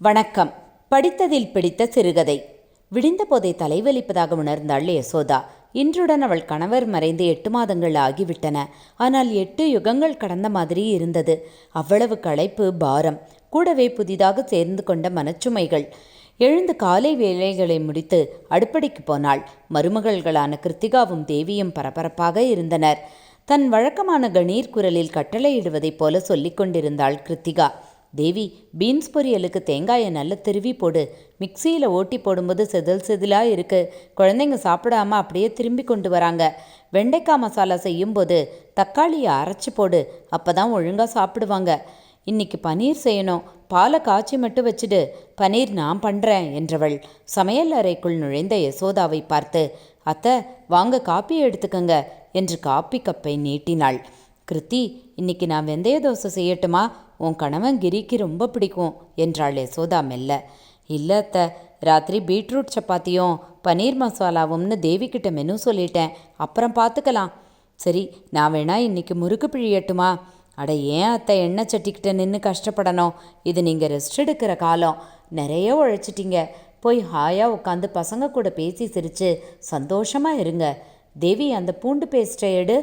வணக்கம். படித்ததில் பிடித்த சிறுகதை. விடிந்தபோதை தலைவலிப்பதாக உணர்ந்தாள் யசோதா இன்றுடன் அவள் கணவர் மறைந்து எட்டு மாதங்கள் ஆகிவிட்டன. ஆனால் எட்டு யுகங்கள் கடந்த மாதிரி இருந்தது. அவ்வளவு களைப்பு பாரம் கூடவே புதிதாக சேர்ந்து கொண்ட மனச்சுமைகள். எழுந்து காலை வேலைகளை முடித்து அடுப்படிக்கு போனாள். மருமகள்களான கிருத்திகாவும் தேவியும் பரபரப்பாக இருந்தனர். தன் வழக்கமான கணீர் குரலில் கட்டளையிடுவதைப் போல சொல்லிக் கொண்டிருந்தாள் கிருத்திகா. தேவி பீன்ஸ் பொரியலுக்கு தேங்காயை நல்லா திருவி போடு. மிக்சியில் ஓட்டி போடும்போது செதில் செதிலாக இருக்குது குழந்தைங்க சாப்பிடாம அப்படியே திரும்பி கொண்டு வராங்க. வெண்டைக்காய் மசாலா செய்யும்போது தக்காளியை அரைச்சி போடு. அப்போ தான் ஒழுங்காக சாப்பிடுவாங்க. இன்னைக்கு பனீர் செய்யணும். பாலை காய்ச்சி மட்டும் வச்சுடு. பனீர் நான் பண்ணுறேன் என்றவள் சமையல் அறைக்குள் நுழைந்த யசோதாவை பார்த்து அத்தை வாங்க காப்பி எடுத்துக்கங்க என்று காப்பி கப்பை நீட்டினாள். கிருத்தி இன்னைக்கு நான் வெந்தய தோசை செய்யட்டுமா? உன் கணவன் கிரிக்கு ரொம்ப பிடிக்கும் என்றாள் யசோதா மெல்ல. இல்லை அத்தை ராத்திரி பீட்ரூட் சப்பாத்தியும் பன்னீர் மசாலாவும்னு தேவிக்கிட்ட மெனு சொல்லிட்டேன். அப்புறம் பார்த்துக்கலாம் சரி நான் வேணா இன்னைக்கு முறுக்கு பிழியட்டுமா அட ஏன் அத்தை எண்ணெய் சட்டிக்கிட்ட நின்று கஷ்டப்படணும்? இது நீங்கள் ரெஸ்ட் எடுக்கிற காலம். நிறைய உழைச்சிட்டீங்க. போய் ஹாயாக உட்காந்து பசங்க கூட பேசி சிரித்து சந்தோஷமாக இருங்க. தேவி அந்த பூண்டு பேஸ்ட்டை எடு.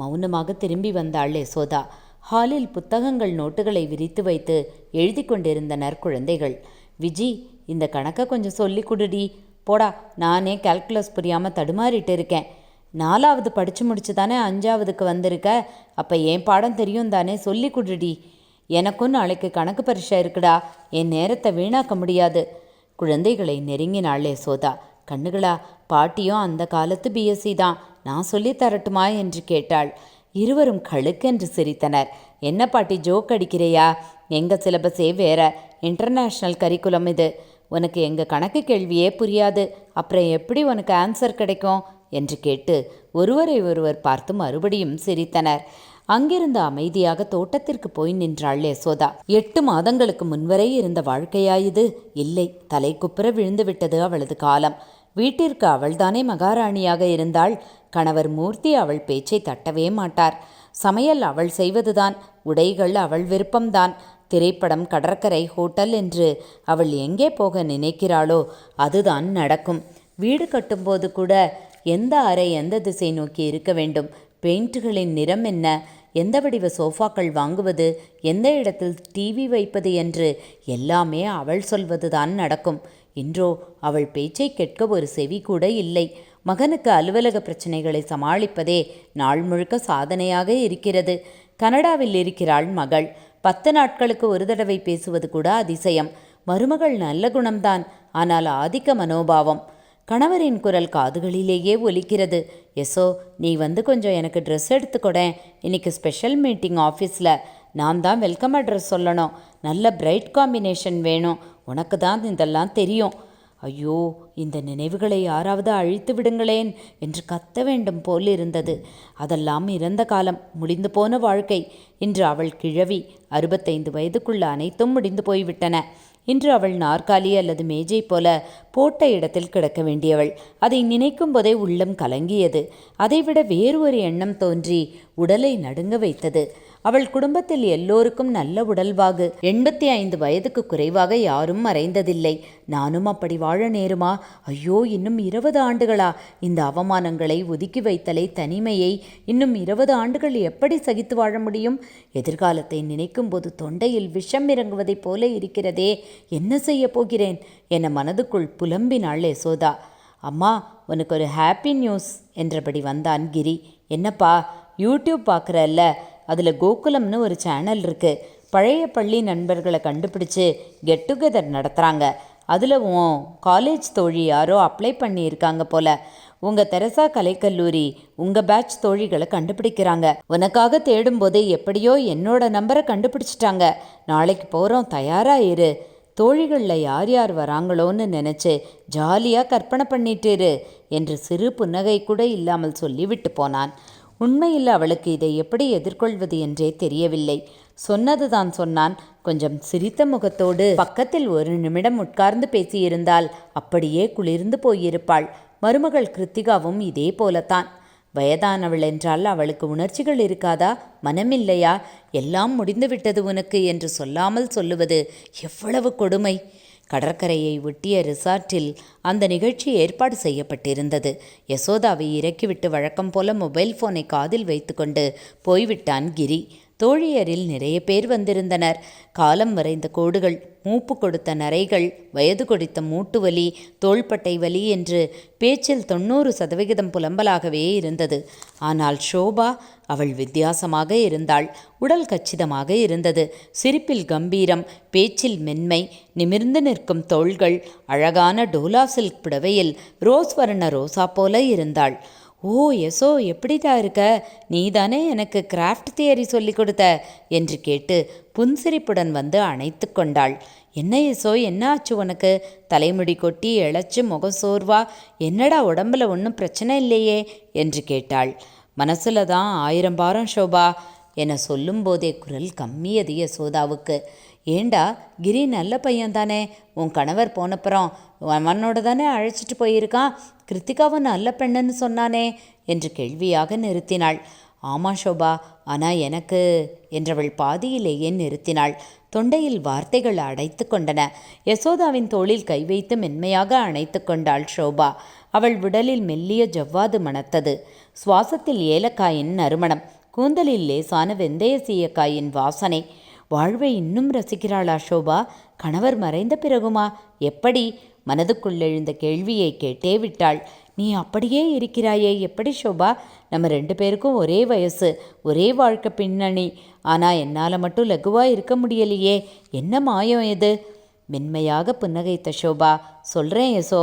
மௌனமாக திரும்பி வந்தாள் யசோதா. ஹாலில் புத்தகங்கள் நோட்டுகளை விரித்து வைத்து எழுதி கொண்டிருந்தனர் குழந்தைகள். விஜி இந்த கணக்கை கொஞ்சம் சொல்லி கொடுடி. போடா நானே கால்குலஸ் புரியாமல் தடுமாறிட்டு இருக்கேன். நாலாவது படித்து முடிச்சு தானே அஞ்சாவதுக்கு வந்திருக்க. அப்போ என் பாடம் தெரியும் தானே சொல்லி கொடுடி. எனக்கும் நாளைக்கு கணக்கு பரீட்சை இருக்குடா. என் நேரத்தை வீணாக்க முடியாது. குழந்தைகளை நெருங்கினாளே சோதா. கண்ணுகளா பாட்டியும் அந்த காலத்து பிஎஸ்சி தான். நான் சொல்லி தரட்டுமா என்று கேட்டாள். இருவரும் கழுக்கென்று சிரித்தனர். என்ன பாட்டி ஜோக் அடிக்கிறையா? எங்கள் சிலபஸே வேற. இன்டர்நேஷ்னல் கரிக்குலம் இது. உனக்கு எங்கள் கணக்கு கேள்வியே புரியாது. அப்புறம் எப்படி உனக்கு ஆன்சர் கிடைக்கும்? என்று கேட்டு ஒருவரை ஒருவர் பார்த்து மறுபடியும் சிரித்தனர். அங்கிருந்து அமைதியாக தோட்டத்திற்கு போய் நின்றாள் யசோதா. எட்டு மாதங்களுக்கு முன்வரை இருந்த வாழ்க்கையாயுது இல்லை. தலை குப்புற விழுந்து விட்டது அவளது காலம். வீட்டிற்கு அவள்தானே மகாராணியாக இருந்தாள். கணவர் மூர்த்தி அவள் பேச்சை தட்டவே மாட்டார். சமையல் அவள் செய்வதுதான். உடைகள் அவள் விருப்பம்தான். திரைப்படம் கடற்கரை ஹோட்டல் என்று அவள் எங்கே போக நினைக்கிறாளோ அதுதான் நடக்கும். வீடு கட்டும்போது கூட எந்த அறை எந்த திசை நோக்கி இருக்க வேண்டும்? பெயிண்ட்டுகளின் நிறம் என்ன? எந்த வடிவ சோஃபாக்கள் வாங்குவது? எந்த இடத்தில் டிவி வைப்பது என்று எல்லாமே அவள் சொல்வதுதான் நடக்கும். இன்றோ அவள் பேச்சை கேட்க ஒரு செவி கூட இல்லை. மகனுக்கு அலுவலக பிரச்சனைகளை சமாளிப்பதே நாள் முழுக்க சாதனையாக இருக்கிறது. கனடாவில் இருக்கிறாள் மகள். பத்து நாட்களுக்கு ஒரு தடவை பேசுவது கூட அதிசயம். மருமகள் நல்ல குணம்தான் ஆனால் ஆதிக்க மனோபாவம். கணவரின் குரல் காதுகளிலேயே ஒலிக்கிறது. எசோ நீ வந்து கொஞ்சம் எனக்கு ட்ரெஸ் எடுத்துக்கொடேன். இன்னைக்கு ஸ்பெஷல் மீட்டிங் ஆஃபீஸில் நான் தான் வெல்கம் அட்ரஸ் சொல்லணும். நல்ல பிரைட் காம்பினேஷன் வேணும். உனக்கு தான் இதெல்லாம் தெரியும். ஐயோ இந்த நினைவுகளை யாராவது அழித்து விடுங்களேன் என்று கத்த வேண்டும் போல் இருந்தது. அதெல்லாம் இறந்த காலம் முடிந்து போன வாழ்க்கை. இன்று அவள் கிழவி அறுபத்தைந்து வயதுக்குள்ள அனைத்தும் முடிந்து போய்விட்டன. இன்று அவள் நாற்காலி அல்லது மேஜை போல போட்ட இடத்தில் கிடக்க வேண்டியவள். அதை நினைக்கும் போதே உள்ளம் கலங்கியது. அதைவிட வேறு ஒரு எண்ணம் தோன்றி உடலை நடுங்க வைத்தது. அவள் குடும்பத்தில் எல்லோருக்கும் நல்ல உடல்வாகு. எண்பத்தி ஐந்து வயதுக்கு குறைவாக யாரும் மறைந்ததில்லை. நானும் அப்படி வாழ நேருமா? ஐயோ இன்னும் இருபது ஆண்டுகளா? இந்த அவமானங்களை ஒதுக்கி வைத்தலை தனிமையை இன்னும் இருபது ஆண்டுகள் எப்படி சகித்து வாழ முடியும்? எதிர்காலத்தை நினைக்கும் போது தொண்டையில் விஷம் இறங்குவதைப் போல இருக்கிறதே. என்ன செய்ய போகிறேன்? என மனதுக்குள் புலம்பினாள் யசோதா. அம்மா உனக்கு ஒரு ஹாப்பி நியூஸ் என்றபடி வந்தான் கிரி. என்னப்பா யூடியூப் பார்க்குறல்ல? அதில் கோகுலம்னு ஒரு சேனல் இருக்குது பழைய பள்ளி நண்பர்களை கண்டுபிடிச்சு கெட் டுகெதர் நடத்துகிறாங்க அதில் உன் காலேஜ் தோழி யாரோ அப்ளை பண்ணியிருக்காங்க போல. உங்கள் தெரசா கலைக்கல்லூரி உங்கள் பேட்ச் தோழிகளை கண்டுபிடிக்கிறாங்க. உனக்காக தேடும்போது எப்படியோ என்னோட நம்பரை கண்டுபிடிச்சிட்டாங்க. நாளைக்கு போகிறோம் தயாராக இரு. தோழிகளில் யார் யார் வராங்களோன்னு நினச்சி ஜாலியாக கற்பனை பண்ணிட்டுரு என்று சிறு புன்னகை கூட இல்லாமல் சொல்லிவிட்டு போனான். உண்மையில் அவளுக்கு இதை எப்படி எதிர்கொள்வது என்றே தெரியவில்லை. சொன்னதுதான் சொன்னான். கொஞ்சம் சிரித்த முகத்தோடு பக்கத்தில் ஒரு நிமிடம் உட்கார்ந்து பேசியிருந்தால் அப்படியே குளிர்ந்து போயிருப்பாள். மருமகள் கிருத்திகாவும் இதே போலத்தான். வயதானவள் என்றால் அவளுக்கு உணர்ச்சிகள் இருக்காதா? மனமில்லையா? எல்லாம் முடிந்துவிட்டது உனக்கு என்று சொல்லாமல் சொல்லுவது எவ்வளவு கொடுமை? கடற்கரையை ஒட்டிய ரிசார்ட்டில் அந்த நிகழ்ச்சி ஏற்பாடு செய்யப்பட்டிருந்தது. யசோதாவை இறக்கிவிட்டு வழக்கம் போல மொபைல் போனை காதில் வைத்துக்கொண்டு போய்விட்டான் கிரி. தோழியரில் நிறைய பேர் வந்திருந்தனர். காலம் வரைந்த கோடுகள் மூப்பு கொடுத்த நரைகள் வயது கொடுத்த மூட்டு வலி தோள்பட்டை வலி என்று பேச்சில் தொண்ணூறு சதவிகிதம் புலம்பலாகவே இருந்தது. ஆனால் ஷோபா அவள் வித்தியாசமாக இருந்தாள் உடல் கச்சிதமாக இருந்தது. சிரிப்பில் கம்பீரம் பேச்சில் மென்மை நிமிர்ந்து நிற்கும் தோள்கள் அழகான டோலா சில்க் புடவையில் ரோஸ் வர்ண ரோசா போல இருந்தாள். ஓ எசோ எப்படிடா இருக்க? நீ தானே எனக்கு கிராஃப்ட் தியரி சொல்லி கொடுத்த? என்று கேட்டு புன்சிரிப்புடன் வந்து அணைத்து கொண்டாள். என்ன எசோ என்ன ஆச்சு உனக்கு? தலைமுடி கொட்டி இழைச்சு முகசோர்வா என்னடா உடம்புல ஒன்றும் பிரச்சனை இல்லையே? என்று கேட்டாள். மனசுல தான் ஆயிரம் பாரம் ஷோபா என சொல்லும்போதே குரல் கம்மியது யசோதாவுக்கு. ஏண்டா கிரி நல்ல பையன் தானே? உன் கணவர் போனப்புறம் அவனோட தானே அழைச்சிட்டு போயிருக்கான்? கிருத்திகாவும் நல்ல பெண்ணுன்னு சொன்னானே என்று கேள்வியாக நிறுத்தினாள். ஆமா ஷோபா ஆனால் எனக்கு என்றவள் பாதியிலேயே நிறுத்தினாள். தொண்டையில் வார்த்தைகள் அடைத்து கொண்டன. யசோதாவின் தோளில் கை வைத்து மென்மையாக அணைத்து கொண்டாள் ஷோபா. அவள் உடலில் மெல்லிய ஜவ்வாது மணத்தது. சுவாசத்தில் ஏலக்காயின் நறுமணம் கூந்தலில் லேசான வெந்தய சீயக்காயின் வாசனை. வாழ்வை இன்னும் ரசிக்கிறாளா ஷோபா? கணவர் மறைந்த பிறகுமா? எப்படி? மனதுக்குள் எழுந்த கேள்வியை கேட்டே விட்டாள். நீ அப்படியே இருக்கிறாயே எப்படி ஷோபா? நம்ம ரெண்டு பேருக்கும் ஒரே வயசு ஒரே வாழ்க்கை பின்னணி. ஆனால் என்னால் மட்டும் லகுவாக இருக்க முடியலையே. என்ன மாயம் இது? மென்மையாக புன்னகைத்த ஷோபா சொல்கிறேன் யசோ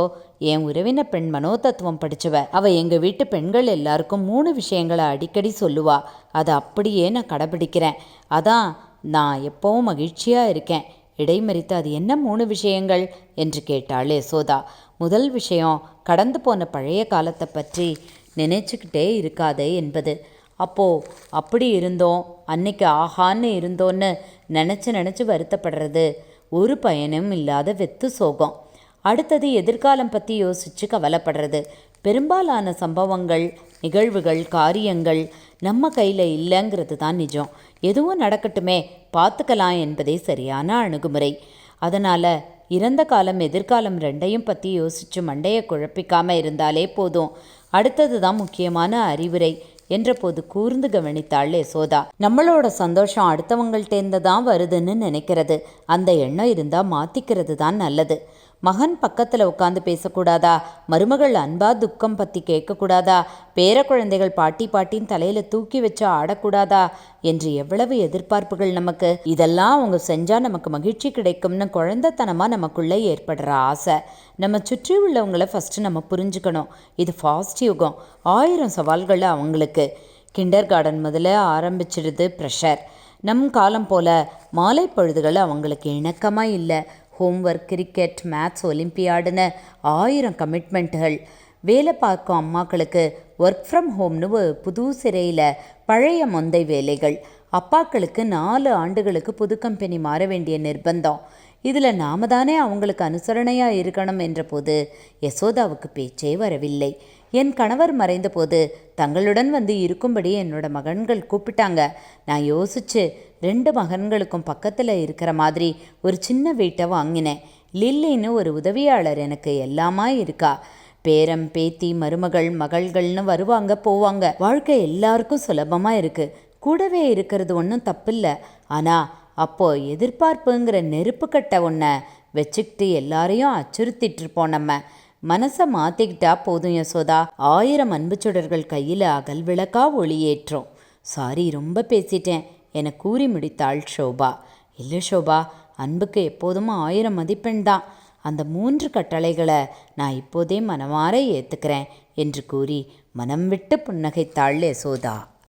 என் உறவின பெண் மனோதத்துவம் படித்தவ அவள் எங்கள் வீட்டு பெண்கள் எல்லாருக்கும் மூணு விஷயங்களை அடிக்கடி சொல்லுவா. அதை அப்படியே நான் கடைபிடிக்கிறேன். அதான் நான் எப்போவும் மகிழ்ச்சியாக இருக்கேன். இடைமறித்து அது என்ன மூணு விஷயங்கள்? என்று கேட்டாள் யசோதா. முதல் விஷயம் கடந்து போன பழைய காலத்தை பற்றி நினைச்சுக்கிட்டே இருக்காதே என்பது. அப்போது அப்படி இருந்தோம். அன்னைக்கு ஆஹான்னு இருந்தோன்னு நினச்சி நினச்சி வருத்தப்படுறது ஒரு பயனும் இல்லாத வெத்து சோகம். அடுத்தது எதிர்காலம் பற்றி யோசித்து கவலைப்படுறது. பெரும்பாலான சம்பவங்கள் நிகழ்வுகள் காரியங்கள் நம்ம கையில் இல்லைங்கிறது தான் நிஜம். எதுவும் நடக்கட்டுமே பார்த்துக்கலாம் என்பதே சரியான அணுகுமுறை. அதனால் இறந்த காலம் எதிர்காலம் ரெண்டையும் பற்றி யோசித்து மண்டையை குழப்பிக்காமல் இருந்தாலே போதும். அடுத்தது தான் முக்கியமான அறிவுரை என்றபோது கூர்ந்து கவனித்தாள் யசோதா. நம்மளோட சந்தோஷம் அடுத்தவங்கள்டேருந்து தான் வருதுன்னு நினைக்கிறது. அந்த எண்ணம் இருந்தால் மாற்றிக்கிறது தான் நல்லது. மகன் பக்கத்தில் உட்காந்து பேசக்கூடாதா? மருமகள் அன்பா துக்கம் பற்றி கேட்கக்கூடாதா? பேர குழந்தைகள் பாட்டி பாட்டின்னு தலையில் தூக்கி வச்சு ஆடக்கூடாதா? என்று எவ்வளவு எதிர்பார்ப்புகள் நமக்கு. இதெல்லாம் அவங்க செஞ்சால் நமக்கு மகிழ்ச்சி கிடைக்கும்னு குழந்தைத்தனமாக நமக்குள்ளே ஏற்படுற ஆசை. நம்ம சுற்றி உள்ளவங்கள ஃபஸ்ட்டு நம்ம புரிஞ்சுக்கணும். இது ஃபாஸ்ட் யுகம். ஆயிரம் சவால்கள் அவங்களுக்கு. கிண்டர் கார்டன் முதல்ல ஆரம்பிச்சிடுது ப்ரெஷர் நம் காலம் போல் மாலை பொழுதுகள் அவங்களுக்கு இணக்கமாக இல்லை. ஹோம்ஒர்க் கிரிக்கெட் மேத்ஸ் ஒலிம்பியாடுன்னு ஆயிரம் கமிட்மெண்ட்டுகள். வேலை பார்க்கும் அம்மாக்களுக்கு ஒர்க் ஃப்ரம் ஹோம்னு புது சிறையில் பழைய மொந்தை வேலைகள். அப்பாக்களுக்கு நாலு ஆண்டுகளுக்கு புது கம்பெனி மாற வேண்டிய நிர்பந்தம். இதில் நாம தானே அவங்களுக்கு அனுசரணையாக இருக்கணும் என்றபோது யசோதாவுக்கு பேச்சே வரவில்லை. என் கணவர் மறைந்தபோது தங்களுடன் வந்து இருக்கும்படி என்னோட மகன்கள் கூப்பிட்டாங்க. நான் யோசிச்சு ரெண்டு மகன்களுக்கும் பக்கத்தில் இருக்கிற மாதிரி ஒரு சின்ன வீட்டை வாங்கினேன். லில்லின்னு ஒரு உதவியாளர் எனக்கு எல்லாமா இருக்கா. பேரம் பேத்தி மருமகள் மகள்கள்னு வருவாங்க போவாங்க. வாழ்க்கை எல்லாருக்கும் சுலபமாக இருக்குது கூடவே இருக்கிறது ஒன்றும் தப்பில்லை. ஆனால் அப்போ எதிர்பார்ப்புங்கிற நெருப்பு கட்டை ஒன்றை வச்சுக்கிட்டு எல்லாரையும் அச்சுறுத்திட்டு இருப்போம் நம்ம. மனசை மாற்றிக்கிட்டா போதும் யசோதா. ஆயிரம் அன்பு சுடர்கள் கையில் அகல் விளக்கா ஒளியேற்றோம். சாரி ரொம்ப பேசிட்டேன். என கூறி முடித்தாள் ஷோபா. இல்லை ஷோபா அன்புக்கு எப்போதும் ஆயிரம் மதிப்பெண் தான். அந்த மூன்று கட்டளைகளை நான் இப்போதே மனமாற ஏற்றுக்கிறேன் என்று கூறி மனம் விட்டு புன்னகைத்தாள் யசோதா.